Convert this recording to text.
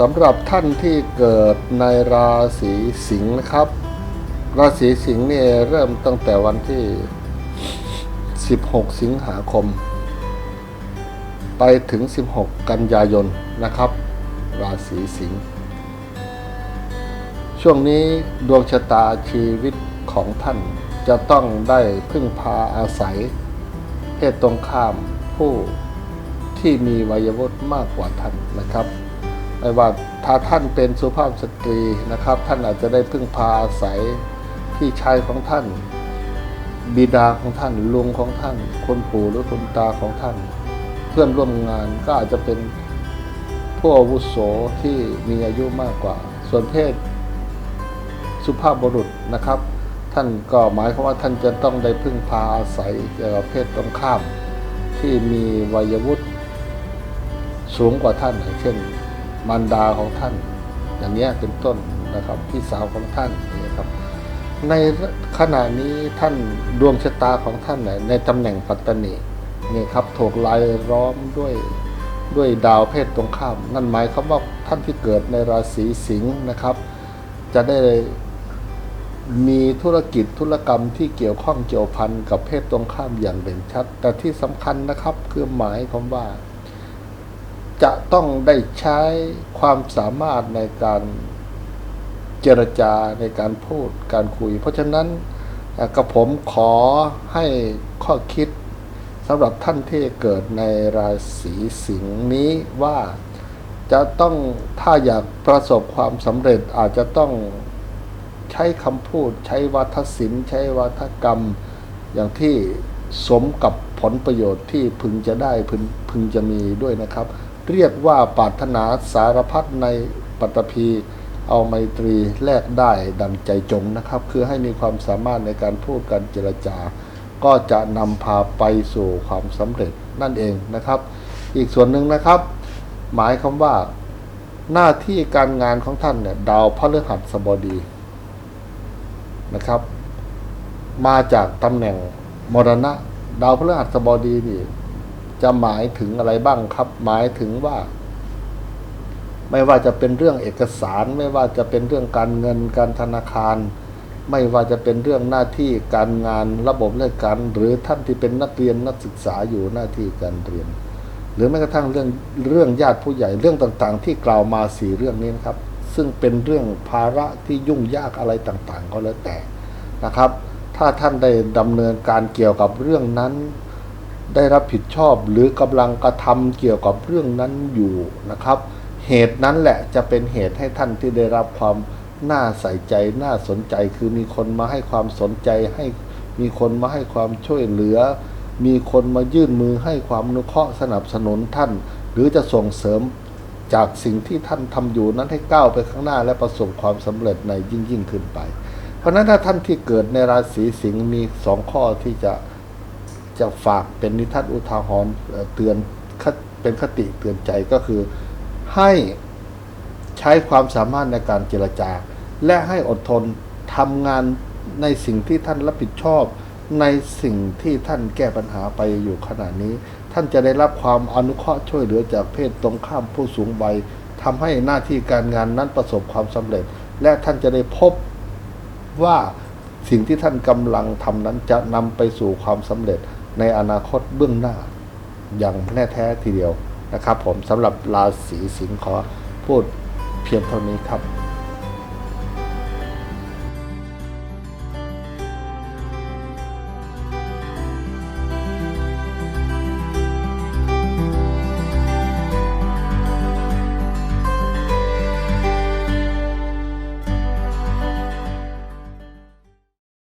สำหรับท่านที่เกิดในราศีสิงห์นะครับ ราศีสิงห์เนี่ยเริ่มตั้งแต่วันที่ 16 สิงหาคม ไปถึง 16 กันยายนนะครับ ราศีสิงห์ช่วงนี้ดวงชะตาชีวิตของท่านจะต้องได้พึ่งพาอาศัย เพศตรงข้ามผู้ที่มีวัยวุฒิมากกว่าท่านนะครับ ไม่ว่าถ้าท่านเป็นสุภาพสตรีนะครับ ท่านอาจจะได้พึ่งพาอาศัยพี่ชายของท่าน บิดาของท่านลุงของท่าน คนปู่หรือคุณตาของท่าน เพื่อนร่วมงานก็อาจจะเป็นผู้อาวุโสที่มีอายุมากกว่า ส่วนเพศ สุภาพบุรุษนะครับ ท่านก็หมายความว่าท่านจะต้องได้พึ่งพาอาศัยเพศตรงข้ามที่มีวัยวุฒิสูงกว่าท่านเช่น มารดาของท่าน อย่างนี้เป็นต้นนะครับพี่สาวของท่านอย่ครับ ในขณะนี้ท่านดวงชะตาของท่านเนี่ยในตำแหน่งปัตตานีนี่ครับถูกลายล้อมด้วยด้วยดาวเพศตรงข้าม นั่นหมายความว่าท่านที่เกิดในราศีสิงห์นะครับ จะได้มีธุรกิจธุรกรรมที่เกี่ยวข้องเกี่ยวพันกับเพศตรงข้ามอย่างเด่นชัด แต่ที่สำคัญนะครับคือหมายความว่า จะต้องได้ใช้ความสามารถในการเจรจาในการพูดการคุย เพราะฉะนั้นกับผมขอให้ข้อคิดสำหรับท่านที่เกิดในราศีสิงห์นี้ว่าจะต้องถ้าอยากประสบความสำเร็จอาจจะต้องใช้คำพูด ใช้วาทศิลป์ ใช้วาทกรรม อย่างที่สมกับผลประโยชน์ที่พึงจะได้พึงพึงจะมีด้วยนะครับ เรียกว่าปรารถนาสารพัดในปัตตภีเอาไมตรีแลกได้ดังใจจงนะครับ คือให้มีความสามารถในการพูดการเจรจาก็ก็จะนำพาไปสู่ความสำเร็จนั่นเองนะครับ อีกส่วนหนึ่งนะครับ หมายคำว่า หน้าที่การงานของท่านเนี่ยดาวพฤหัสบดีนะครับ มาจากตำแหน่งมรณะ ดาวพฤหัสบดีนี่ จะหมายถึงอะไรบ้างครับ หมายถึงว่า ไม่ว่าจะเป็นเรื่องเอกสาร ไม่ว่าจะเป็นเรื่องการเงินการธนาคาร ไม่ว่าจะเป็นเรื่องหน้าที่การงานระบบราชการ หรือท่านที่เป็นนักเรียนนักศึกษาอยู่หน้าที่การเรียน หรือแม้กระทั่งเรื่องเรื่องญาติผู้ใหญ่เรื่องต่างๆ ที่กล่าวมาสี่เรื่องนี้นครับ ซึ่งเป็นเรื่องภาระที่ยุ่งยากอะไรต่างๆ ก็แล้วแต่นะครับ ถ้าท่านได้ดำเนินการเกี่ยวกับเรื่องนั้น ได้รับผิดชอบหรือกำลังกระทำเกี่ยวกับเรื่องนั้นอยู่นะครับ เหตุนั้นแหละจะเป็นเหตุให้ท่านที่ได้รับความน่าใส่ใจน่าสนใจ คือมีคนมาให้ความสนใจให้มีคนมาให้ความช่วยเหลือ มีคนมายื่นมือให้ความนุเคราะห์สนับสนุนท่าน หรือจะส่งเสริมจากสิ่งที่ท่านทำอยู่นั้นให้ก้าวไปข้างหน้าและประสบความสำเร็จในยิ่งยิ่งขึ้นไป เพราะฉะนั้นถ้าท่านที่เกิดในราศีสิงห์มีสองข้อที่จะ จะฝากเป็นนิทัศน์อุทาหรณ์เอ่อเตือนเป็นคติเตือนใจก็คือ ให้ใช้ความสามารถในการเจรจา และให้อดทนทำงานในสิ่งที่ท่านรับผิดชอบ ในสิ่งที่ท่านแก้ปัญหาไปอยู่ขณะนี้ ท่านจะได้รับความอนุเคราะห์ช่วยเหลือจากเพศตรงข้ามผู้สูงวัยทำให้หน้าที่การงานนั้นประสบความสำเร็จ และท่านจะได้พบว่าสิ่งที่ท่านกำลังทำนั้นจะนำไปสู่ความสำเร็จ ในอนาคตเบื้องหน้าอย่างแน่แท้ทีเดียวนะครับ ผมสำหรับราศีสิงห์ขอพูดเพียงเท่านี้ครับ